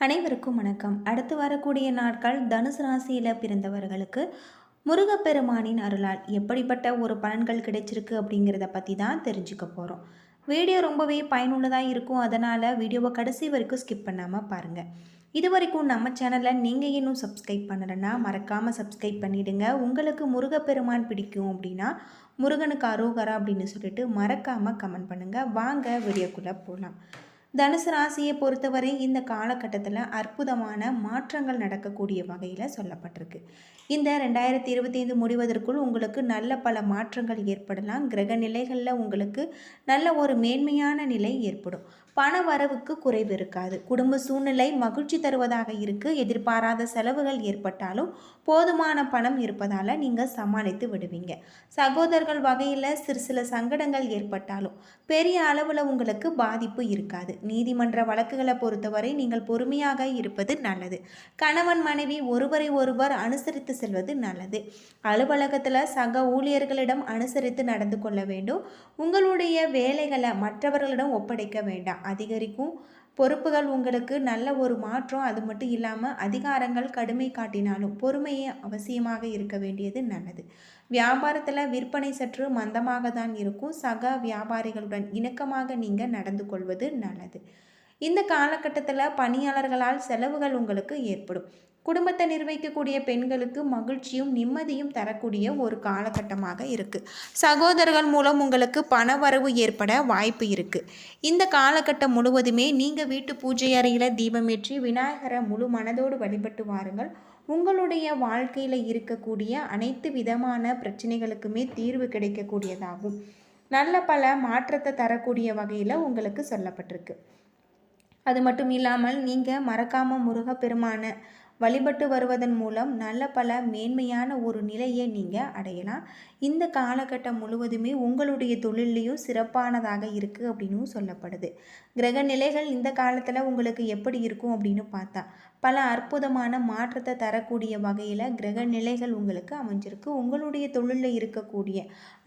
அனைவருக்கும் வணக்கம். அடுத்து வரக்கூடிய நாட்கள் தனுசு ராசியில் பிறந்தவர்களுக்கு முருகப்பெருமானின் அருளால் எப்படிப்பட்ட ஒரு பலன்கள் கிடைச்சிருக்கு அப்படிங்கிறத பற்றி தான் தெரிஞ்சுக்க போகிறோம் வீடியோ ரொம்பவே பயனுள்ளதாக இருக்கும். அதனால் வீடியோவை கடைசி வரைக்கும் ஸ்கிப் பண்ணாமல் பாருங்கள் இது வரைக்கும் நம்ம சேனலை நீங்கள் இன்னும் சப்ஸ்கிரைப் பண்ணலைன்னா மறக்காமல் சப்ஸ்கிரைப் பண்ணிவிடுங்க உங்களுக்கு முருகப்பெருமான் பிடிக்கும் அப்படின்னா முருகனுக்கு அரோகரா அப்படின்னு சொல்லிட்டு மறக்காமல் கமெண்ட் பண்ணுங்கள் வாங்க வீடியோக்குள்ளே போகலாம் தனுசு ராசியை பொறுத்தவரை இந்த காலகட்டத்தில் அற்புதமான மாற்றங்கள் நடக்கக்கூடிய வகையில் சொல்லப்பட்டிருக்கு. இந்த ரெண்டாயிரத்தி இருபத்தி ஐந்து முடிவதற்குள் உங்களுக்கு நல்ல பல மாற்றங்கள் ஏற்படலாம். கிரக நிலைகளில் உங்களுக்கு நல்ல ஒரு மேன்மையான நிலை ஏற்படும். பண வரவுக்கு குறைவு இருக்காது. குடும்ப சூழ்நிலை மகிழ்ச்சி தருவதாக இருக்குது எதிர்பாராத செலவுகள் ஏற்பட்டாலும் போதுமான பணம் இருப்பதால் நீங்கள் சமாளித்து விடுவீங்க. சகோதரர்கள் வகையில் சிறு சில சங்கடங்கள் ஏற்பட்டாலும் பெரிய அளவில் உங்களுக்கு பாதிப்பு இருக்காது. நீதிமன்ற வழக்குகளை பொறுத்தவரை நீங்கள் பொறுமையாக இருப்பது நல்லது. கணவன் மனைவி ஒருவரை ஒருவர் அனுசரித்து செல்வது நல்லது. அலுவலகத்தில் சக ஊழியர்களிடம் அனுசரித்து நடந்து கொள்ள வேண்டும். உங்களுடைய வேலைகளை மற்றவர்களிடம் ஒப்படைக்க வேண்டாம். அதிகரிக்கும். பொறுப்புகள் உங்களுக்கு நல்ல ஒரு மாற்றம் அது மட்டும் இல்லாமல் அதிகாரங்கள் கடுமை காட்டினாலும் பொறுமையே அவசியமாக இருக்க வேண்டியது நல்லது. வியாபாரத்தில் விற்பனை சற்று மந்தமாக தான் இருக்கும். சக வியாபாரிகளுடன் இணக்கமாக நீங்கள் நடந்து கொள்வது நல்லது. இந்த காலகட்டத்தில் பணியாளர்களால் செலவுகள் உங்களுக்கு ஏற்படும். குடும்பத்தை நிர்வகிக்கக்கூடிய பெண்களுக்கு மகிழ்ச்சியும் நிம்மதியும் தரக்கூடிய ஒரு காலகட்டமாக இருக்குது சகோதரர்கள் மூலம் உங்களுக்கு பண வரவு ஏற்பட வாய்ப்பு இருக்குது இந்த காலகட்டம் முழுவதுமே நீங்கள் வீட்டு பூஜை அறையில் தீபமேற்றி விநாயகரை முழு மனதோடு வழிபட்டு வாருங்கள். உங்களுடைய வாழ்க்கையில் இருக்கக்கூடிய அனைத்து விதமான பிரச்சனைகளுக்குமே தீர்வு கிடைக்கக்கூடியதாகும். நல்ல பல மாற்றத்தை தரக்கூடிய வகையில் உங்களுக்கு சொல்லப்பட்டிருக்கு. அது மட்டும் இல்லாமல் நீங்கள் மறக்காமல் முருகப்பெருமான வழிபட்டு வருவதன் மூலம் நல்ல பல மேன்மையான ஒரு நிலையை நீங்கள் அடையலாம். இந்த காலகட்டம் முழுவதுமே உங்களுடைய தொழிலையும் சிறப்பானதாக இருக்குது அப்படின்னு சொல்லப்படுது. கிரக நிலைகள் இந்த காலத்தில் உங்களுக்கு எப்படி இருக்கும் அப்படின்னு பார்த்தா பல அற்புதமான மாற்றத்தை தரக்கூடிய வகையில் கிரக நிலைகள் உங்களுக்கு அமைஞ்சிருக்கு. உங்களுடைய தொழிலில் இருக்கக்கூடிய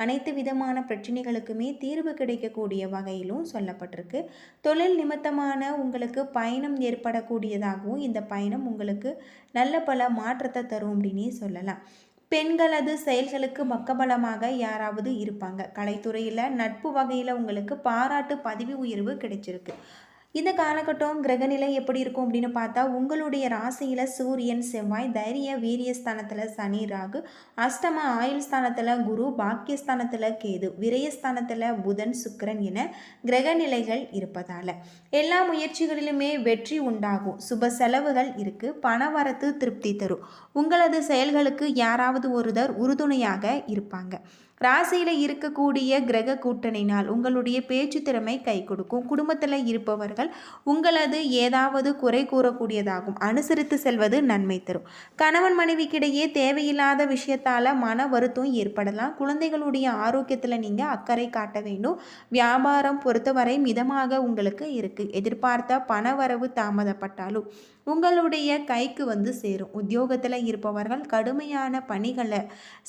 அனைத்து விதமான பிரச்சனைகளுக்குமே தீர்வு கிடைக்கக்கூடிய வகையிலும் சொல்லப்பட்டிருக்கு. தொழில் நிமித்தமான உங்களுக்கு பயணம் ஏற்படக்கூடியதாகவும் இந்த பயணம் உங்களுக்கு நல்ல பல மாற்றத்தை தரும் அப்படின்னே சொல்லலாம். பெண்களது செயல்களுக்கு பக்கபலமாக யாராவது இருப்பாங்க. கலைத்துறையில் நட்பு வகையில் உங்களுக்கு பாராட்டு பதவி உயர்வு கிடைச்சிருக்கு. இந்த காலகட்டம் கிரகநிலை எப்படி இருக்கும் அப்படின்னு பார்த்தா உங்களுடைய ராசியில் சூரியன் செவ்வாய் தைரிய வீரியஸ்தானத்தில் சனி ராகு அஷ்டம ஆயுள் ஸ்தானத்தில் குரு பாக்கியஸ்தானத்தில் கேது விரயஸ்தானத்தில் புதன் சுக்கரன் என கிரகநிலைகள் இருப்பதால். எல்லா முயற்சிகளிலுமே வெற்றி உண்டாகும். சுப செலவுகள் இருக்குது பணவரத்து திருப்தி தரும். உங்களது செயல்களுக்கு யாராவது ஒருவர் உறுதுணையாக இருப்பாங்க. ராசியில் இருக்கக்கூடிய கிரக கூட்டணினால் உங்களுடைய பேச்சு திறமை கை கொடுக்கும். குடும்பத்தில் இருப்பவர்கள் உங்களது ஏதாவது குறை கூறக்கூடியதாகும். அனுசரித்து செல்வது நன்மை தரும். கணவன் மனைவிக்கிடையே தேவையில்லாத விஷயத்தால் மன வருத்தம் ஏற்படலாம். குழந்தைகளுடைய ஆரோக்கியத்தில் நீங்கள் அக்கறை காட்ட வேண்டும். வியாபாரம் பொறுத்தவரை மிதமாக உங்களுக்கு இருக்குது எதிர்பார்த்த பண வரவு தாமதப்பட்டாலும் உங்களுடைய கைக்கு வந்து சேரும். உத்தியோகத்தில் இருப்பவர்கள் கடுமையான பணிகளை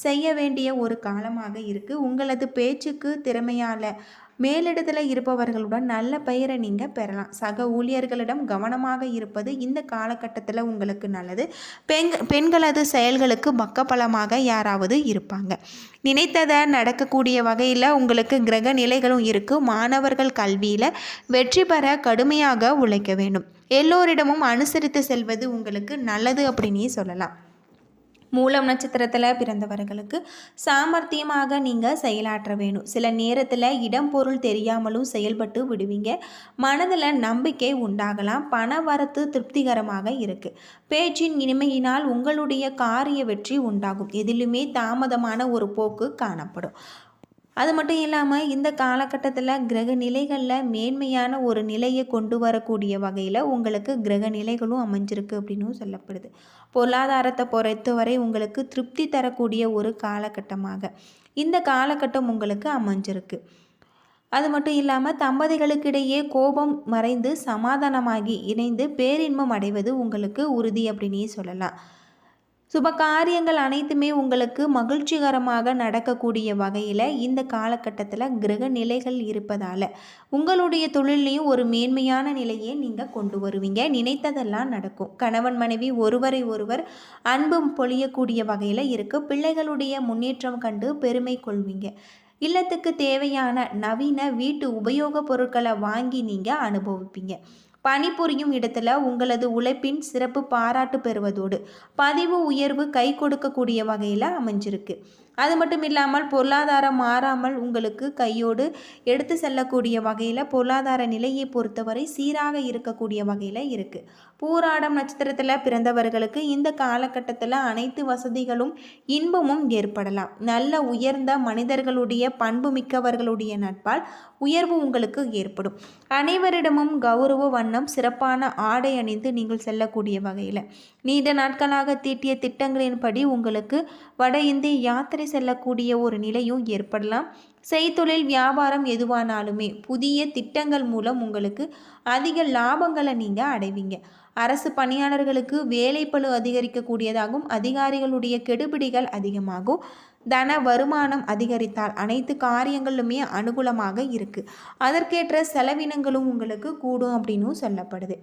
செய்ய வேண்டிய ஒரு காலமாக இருக்குது உங்களது பேச்சுக்கு திறமையால் மேலிடத்தில் இருப்பவர்களுடன் நல்ல பெயரை நீங்கள் பெறலாம். சக ஊழியர்களிடம் கவனமாக இருப்பது இந்த காலகட்டத்தில் உங்களுக்கு நல்லது. பெண் பெண்களது செயல்களுக்கு பக்கபலமாக யாராவது இருப்பாங்க. நினைத்ததை நடக்கக்கூடிய வகையில் உங்களுக்கு கிரக நிலைகளும் இருக்குது மாணவர்கள் கல்வியில் வெற்றி பெற கடுமையாக உழைக்க வேண்டும். எல்லோரிடமும் அனுசரித்து செல்வது உங்களுக்கு நல்லது அப்படின்னே சொல்லலாம். மூலம் நட்சத்திரத்தில் பிறந்தவர்களுக்கு சாமர்த்தியமாக நீங்கள் செயலாற்ற வேணும். சில நேரத்தில் இடம் பொருள் தெரியாமலும் செயல்பட்டு விடுவீங்க. மனதில் நம்பிக்கை உண்டாகலாம். பண வரத்து திருப்திகரமாக இருக்குது பேச்சின் இனிமையினால் உங்களுடைய காரிய வெற்றி உண்டாகும். எதிலுமே தாமதமான ஒரு போக்கு காணப்படும். அது மட்டும் இல்லாமல் இந்த காலகட்டத்தில் கிரக நிலைகளில் மேன்மையான ஒரு நிலையை கொண்டு வரக்கூடிய வகையில் உங்களுக்கு கிரக நிலைகளும் அமைஞ்சிருக்கு அப்படின்னும் சொல்லப்படுது. பொருளாதாரத்தை பொறுத்தவரை உங்களுக்கு திருப்தி தரக்கூடிய ஒரு காலகட்டமாக இந்த காலகட்டம் உங்களுக்கு அமைஞ்சிருக்கு. அது மட்டும் இல்லாமல் தம்பதிகளுக்கிடையே கோபம் மறைந்து சமாதானமாகி இணைந்து பேரின்பம் அடைவது உங்களுக்கு உறுதி அப்படின்னே சொல்லலாம். சுப காரியங்கள் அனைத்துமே உங்களுக்கு மகிழ்ச்சிகரமாக நடக்கக்கூடிய வகையில் இந்த காலகட்டத்தில் கிரக நிலைகள் இருப்பதால் உங்களுடைய தொழிலையும் ஒரு மேன்மையான நிலையை நீங்கள் கொண்டு வருவீங்க. நினைத்ததெல்லாம் நடக்கும். கணவன் மனைவி ஒருவரை ஒருவர் அன்பும் பொழியக்கூடிய வகையில் இருக்குது பிள்ளைகளுடைய முன்னேற்றம் கண்டு பெருமை கொள்வீங்க. இல்லத்துக்கு தேவையான நவீன வீட்டு உபயோகப் பொருட்களை வாங்கி நீங்கள் அனுபவிப்பீங்க. பணிபுரியும் இடத்துல உங்களது உழைப்பின் சிறப்பு பாராட்டு பெறுவதோடு பதிவு உயர்வு கை கொடுக்கக்கூடிய வகையில் அமைஞ்சிருக்கு. அது மட்டும் இல்லாமல் பொருளாதாரம் மாறாமல் உங்களுக்கு கையோடு எடுத்து செல்லக்கூடிய வகையில் பொருளாதார நிலையை பொறுத்தவரை சீராக இருக்கக்கூடிய வகையில் இருக்குது பூராடம் நட்சத்திரத்தில் பிறந்தவர்களுக்கு இந்த காலகட்டத்தில் அனைத்து வசதிகளும் இன்பமும் ஏற்படலாம். நல்ல உயர்ந்த மனிதர்களுடைய பண்பு மிக்கவர்களுடைய நட்பால் உயர்வு உங்களுக்கு ஏற்படும். அனைவரிடமும் கௌரவ வண்ணம் சிறப்பான ஆடை அணிந்து நீங்கள் செல்லக்கூடிய வகையில். நீண்ட நாட்களாக தீட்டிய திட்டங்களின்படி உங்களுக்கு வட இந்திய யாத்திரை செல்லக்கூடிய ஒரு நிலையும் ஏற்படலாம். செய்தொழில் வியாபாரம் எதுவானாலுமே புதிய திட்டங்கள் மூலம் உங்களுக்கு அதிக லாபங்களை நீங்கள் அடைவீங்க. அரசு பணியாளர்களுக்கு வேலைப்பழு அதிகரிக்கக்கூடியதாகும் அதிகாரிகளுடைய கெடுபிடிகள் அதிகமாகும். தன வருமானம் அதிகரித்தால் அனைத்து காரியங்களுமே அனுகூலமாக இருக்குது அதற்கேற்ற செலவினங்களும் உங்களுக்கு கூடும் அப்படின்னும் சொல்லப்படுது.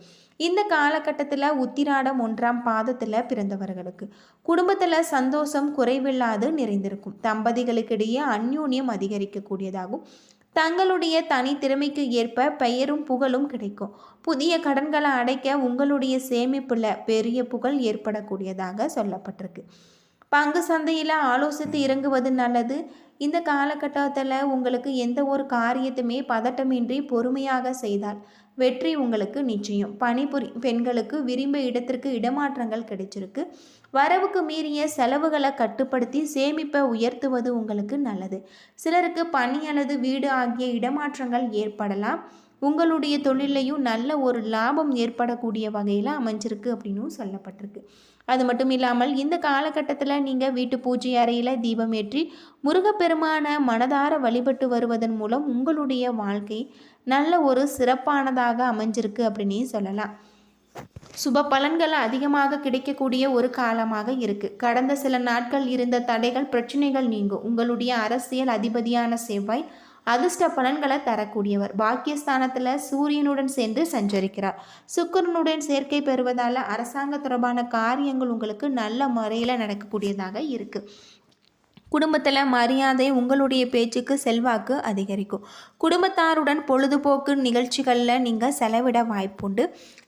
இந்த காலகட்டத்தில் உத்திராடம் ஒன்றாம் பாதத்தில் பிறந்தவர்களுக்கு குடும்பத்தில் சந்தோஷம் குறைவில்லாது நிறைந்திருக்கும். தம்பதிகளுக்கிடையே அந்யூன்யம் அதிகரிக்கக்கூடியதாகும். தங்களுடைய தனி திறமைக்கு ஏற்ப பெயரும் புகழும் கிடைக்கும். புதிய கடன்களை அடைக்க உங்களுடைய சேமிப்பில் பெரிய புகழ் ஏற்படக்கூடியதாக சொல்லப்பட்டிருக்கு. பங்கு சந்தையில் ஆலோசித்து இறங்குவது நல்லது. இந்த காலகட்டத்தில் உங்களுக்கு எந்த ஒரு காரியத்துமே பதட்டமின்றி பொறுமையாக செய்தால் வெற்றி உங்களுக்கு நிச்சயம். பணிபுரி பெண்களுக்கு விரும்ப இடத்திற்கு இடமாற்றங்கள் கிடைச்சிருக்கு. வரவுக்கு மீறிய செலவுகளை கட்டுப்படுத்தி சேமிப்பை உயர்த்துவது உங்களுக்கு நல்லது. சிலருக்கு பணி அல்லது வீடு ஆகிய இடமாற்றங்கள் ஏற்படலாம். உங்களுடைய தொழிலையும் நல்ல ஒரு லாபம் ஏற்படக்கூடிய வகையில் அமைஞ்சிருக்கு அப்படின்னும் சொல்லப்பட்டிருக்கு. அது மட்டும் இல்லாமல் இந்த காலகட்டத்தில் நீங்கள் வீட்டு பூஜை அறையில் தீபம் ஏற்றி முருகப்பெருமான மனதார வழிபட்டு வருவதன் மூலம் உங்களுடைய வாழ்க்கை நல்ல ஒரு சிறப்பானதாக அமைஞ்சிருக்கு அப்படின்னே சொல்லலாம். சுப பலன்கள் அதிகமாக கிடைக்கக்கூடிய ஒரு காலமாக இருக்குது கடந்த சில நாட்கள் இருந்த தடைகள் பிரச்சனைகள் நீங்கும். உங்களுடைய அரசியல் அதிபதியான செவ்வாய் அதிர்ஷ்ட பலன்களை தரக்கூடியவர். பாக்கியஸ்தானத்தில் சூரியனுடன் சேர்ந்து சஞ்சரிக்கிறார். சுக்கரனுடன் சேர்க்கை பெறுவதால் அரசாங்க தொடர்பான காரியங்கள் உங்களுக்கு நல்ல முறையில் நடக்கக்கூடியதாக இருக்குது குடும்பத்தில் மரியாதை உங்களுடைய பேச்சுக்கு செல்வாக்கு அதிகரிக்கும். குடும்பத்தாருடன் பொழுதுபோக்கு நிகழ்ச்சிகளில் நீங்கள் செலவிட வாய்ப்புண்டு.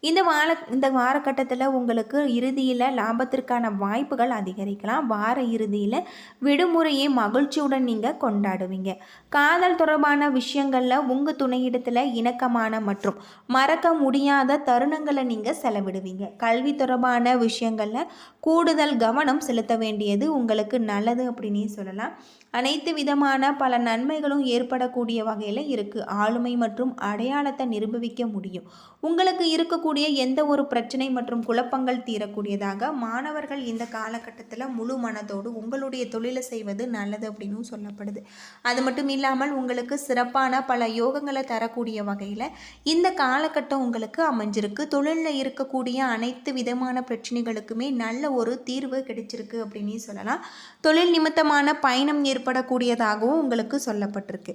இந்த வார இந்த வாரக்கட்டத்தில் உங்களுக்கு இறுதியில் லாபத்திற்கான வாய்ப்புகள் அதிகரிக்கலாம். வார இறுதியில் விடுமுறையை மகிழ்ச்சியுடன் நீங்கள் கொண்டாடுவீங்க. காதல் தொடர்பான விஷயங்களில் உங்கள் துணையிடத்தில் இணக்கமான மற்றும் மறக்க முடியாத தருணங்களை நீங்கள் செலவிடுவீங்க. கல்வி தொடர்பான விஷயங்களில் கூடுதல் கவனம் செலுத்த வேண்டியது உங்களுக்கு நல்லது அப்படின்னு சொல்லலாம். அனைத்து விதமான பல நன்மைகளும் ஏற்படக்கூடிய வகையில் இருக்குது ஆளுமை மற்றும் அடையாளத்தை நிரூபிக்க முடியும். உங்களுக்கு இருக்கக்கூடிய எந்த ஒரு பிரச்சனை மற்றும் குழப்பங்கள் தீரக்கூடியதாக மாணவர்கள் இந்த காலகட்டத்தில் முழு மனதோடு உங்களுடைய தொழிலை செய்வது நல்லது அப்படின்னு சொல்லப்படுது. அது மட்டும் இல்லாமல் உங்களுக்கு சிறப்பான பல யோகங்களை தரக்கூடிய வகையில் இந்த காலகட்டம் உங்களுக்கு அமைஞ்சிருக்கு. தொழிலில் இருக்கக்கூடிய அனைத்து விதமான பிரச்சனைகளுக்குமே நல்ல ஒரு தீர்வு கிடைச்சிருக்கு அப்படின்னு சொல்லலாம். தொழில் நிமித்தமான பயணம் ஏற்ப ஏற்படக்கூடியதாகவும் உங்களுக்கு சொல்லப்பட்டிருக்கு.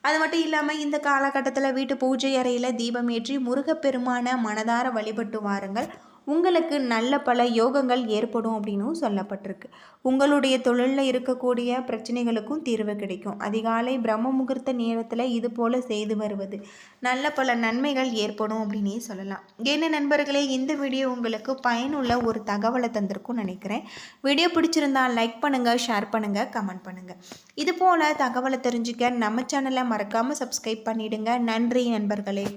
அது மட்டும் இல்லாமல் இந்த காலகட்டத்தில் வீட்டு பூஜை அறையில் தீபம் ஏற்றி முருகப்பெருமான மனதார வழிபட்டு வாருங்கள். உங்களுக்கு நல்ல பல யோகங்கள் ஏற்படும் அப்படின்னும் சொல்லப்பட்டிருக்கு. உங்களுடைய தொழிலில் இருக்கக்கூடிய பிரச்சனைகளுக்கும் தீர்வு கிடைக்கும். அதிகாலை பிரம்ம முகூர்த்த நேரத்தில் இது போல் செய்து வருவது. நல்ல பல நன்மைகள் ஏற்படும் அப்படின்னே சொல்லலாம். என்ன நண்பர்களே இந்த வீடியோ உங்களுக்கு பயனுள்ள ஒரு தகவலை தந்திருக்கும் நினைக்கிறேன். வீடியோ பிடிச்சிருந்தால் லைக் பண்ணுங்கள் ஷேர் பண்ணுங்கள் கமெண்ட் பண்ணுங்கள் இது போல் தகவலை தெரிஞ்சுக்க நம்ம சேனலை மறக்காமல் சப்ஸ்கிரைப் பண்ணிவிடுங்க நன்றி நண்பர்களே.